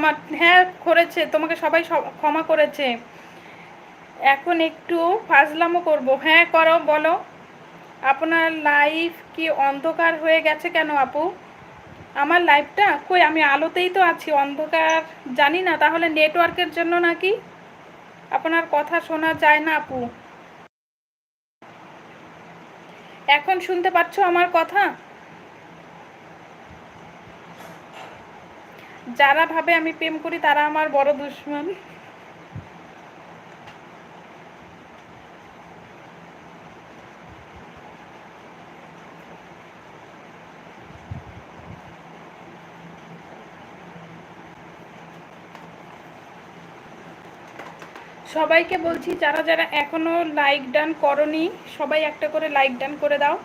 ক্ষমা হ্যাঁ করেছে, তোমাকে সবাই ক্ষমা করেছে। এখন একটু ফাজলামো করব। হ্যাঁ করো, বলো। আপনার লাইফ কি অন্ধকার হয়ে গেছে কেন আপু? আমার লাইফটা কই? আমি আলোতেই তো আছি, অন্ধকার। জানি না, তাহলে নেটওয়ার্কের জন্য নাকি? আপনার কথা শোনা যায় না আপু। এখন শুনতে পাচ্ছ আমার কথা? যারা ভাবে আমি প্রেম করি, তারা আমার বড় দুশ্মন। সবাইকে বলছি, যারা যারা এখনও লাইক ডান করনি, সবাই একটা করে লাইক ডান করে দাও।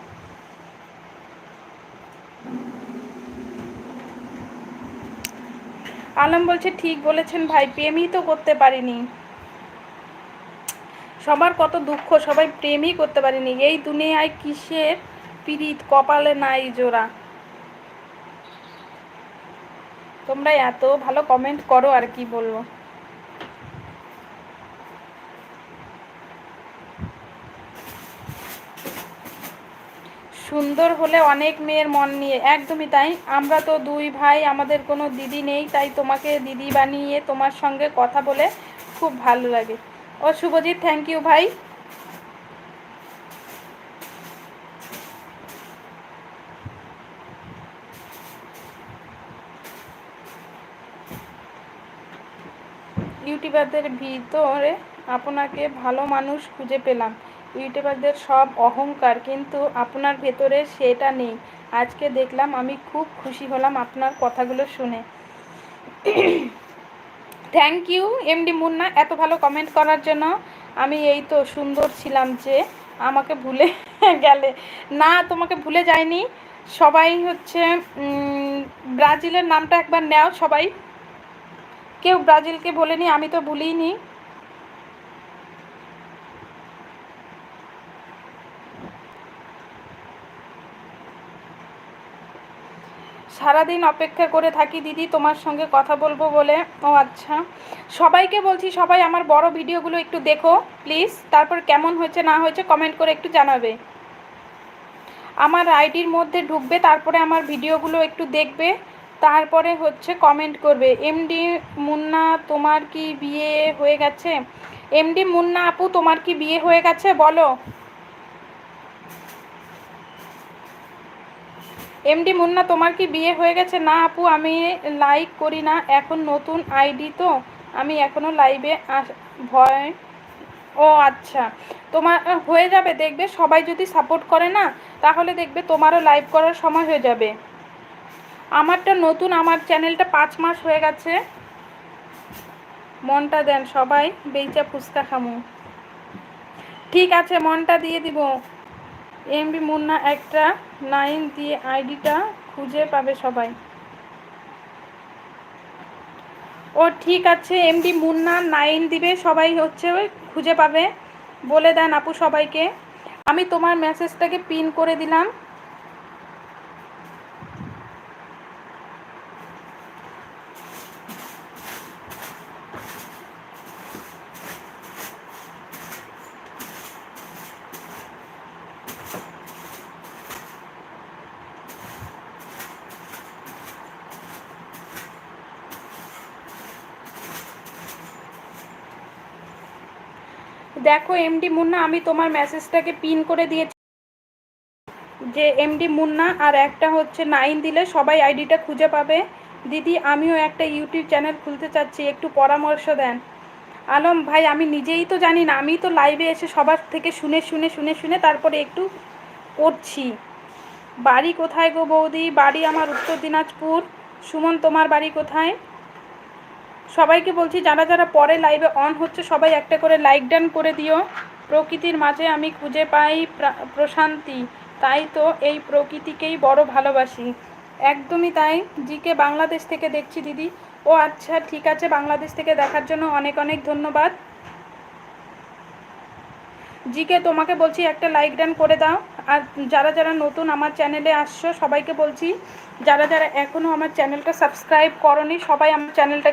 আলম বলছে, ঠিক বলেছেন ভাই, প্রেমই তো করতে পারিনি। সবার কত দুঃখ, সবাই প্রেমই করতে পারিনি। এই দুনিয়ায় কিসের পীড়িত, কপালে নাই জোড়া। তোমরা এত ভালো কমেন্ট করো আর কি বলব। সুন্দর হলে অনেক মেয়ের মন নিয়ে, একদমই তাই। আমরা তো দুই ভাই, আমাদের কোনো দিদি নেই, তাই তোমাকে দিদি বানিয়ে তোমার সঙ্গে কথা বলে খুব ভালো লাগে। ও শুভজিৎ থ্যাংক ইউ ভাই। ইউটিউবারদের ভিতরে আপনাকে ভালো মানুষ খুঁজে পেলাম। ইউটিউবারদের সব অহংকার, কিন্তু আপনার ভেতরে সেটা নেই। আজকে দেখলাম আমি খুব খুশি হলাম আপনার কথাগুলো শুনে। থ্যাংক ইউ এমডি মুন্না এত ভালো কমেন্ট করার জন্য। আমি এই তো সুন্দর ছিলাম যে আমাকে ভুলে গেলে। না, তোমাকে ভুলে যায়নি সবাই হচ্ছে ব্রাজিলের নামটা একবার নেও সবাই। কেউ ব্রাজিলকে বলেনি, আমি তো ভুলিনি সারাদিন অপেক্ষা করে থাকি, দিদি তোমার সঙ্গে কথা বলব বলে। ও আচ্ছা। সবাইকে বলছি, সবাই আমার বড় ভিডিওগুলো একটু দেখো প্লিজ তারপর কেমন হয়েছে, না হয়েছে কমেন্ট করে একটু জানাবে। আমার আইডির মধ্যে ঢুকবে, তারপরে আমার ভিডিওগুলো একটু দেখবে, তারপরে হচ্ছে কমেন্ট করবে। এমডি মুন্না, তোমার কি বিয়ে হয়ে গেছে? এমডি মুন্না আপু, তোমার কি বিয়ে হয়ে গেছে? বলো। এমডি মুন্না, তোমার কি বিয়ে হয়ে গেছে? না আপু, আমি লাইক করি না। এখন নতুন আইডি তো, আমি এখনও লাইভে ভয় ও আচ্ছা। তোমার হয়ে যাবে, দেখবে। সবাই যদি সাপোর্ট করে না, তাহলে দেখবে তোমারও লাইভ করার সময় হয়ে যাবে। আমারটা নতুন, আমার চ্যানেলটা পাঁচ মাস হয়ে গেছে। মনটা দেন সবাই, বেইচা ফুচকা খামু। ঠিক আছে, মনটা দিয়ে দিব। এমবি মুন্না একটা নাইন দিয়ে আইডিটা খুঁজে পাবে সবাই। ও ঠিক আছে এমবি মুন্না নাইন দিবে, সবাই হচ্ছে খুঁজে পাবে। বলে দেন আপু সবাইকে। আমি তোমার মেসেজটাকে পিন করে দিলাম। দেখো এমডি মুন্না, আমি তোমার মেসেজটাকে পিন করে দিয়েছি। যে এমডি মুন্না, আর একটা হচ্ছে নাইন দিলে সবাই আইডিটা খুঁজে পাবে। দিদি, আমিও একটা ইউটিউব চ্যানেল খুলতে চাচ্ছি, একটু পরামর্শ দেন। আলম ভাই, আমি নিজেই তো জানি না আমি তো লাইভে এসে সবার থেকে শুনে শুনে শুনে শুনে তারপরে একটু করছি। বাড়ি কোথায় গো বৌদি? বাড়ি আমার উত্তর দিনাজপুর। সুমন, তোমার বাড়ি কোথায়? সবাইকে বলছি, যারা যারা পরে লাইভে অন হচ্ছে, সবাই একটা করে লাইক ডান করে দিও। প্রকৃতির মাঝে আমি খুঁজে পাই প্রশান্তি। তাই তো এই প্রকৃতিকেই বড় ভালোবাসি। একদমই তাই। জিকে বাংলাদেশ থেকে দেখছি দিদি। ও আচ্ছা ঠিক আছে, বাংলাদেশ থেকে দেখার জন্য অনেক অনেক ধন্যবাদ। জিকে, তোমাকে বলছি একটা লাইক ডান করে দাও। আর যারা যারা নতুন আমার চ্যানেলে আসছো, সবাইকে বলছি, যারা যারা এখনও আমার চ্যানেলটা সাবস্ক্রাইব করনি, সবাই আমার চ্যানেলটা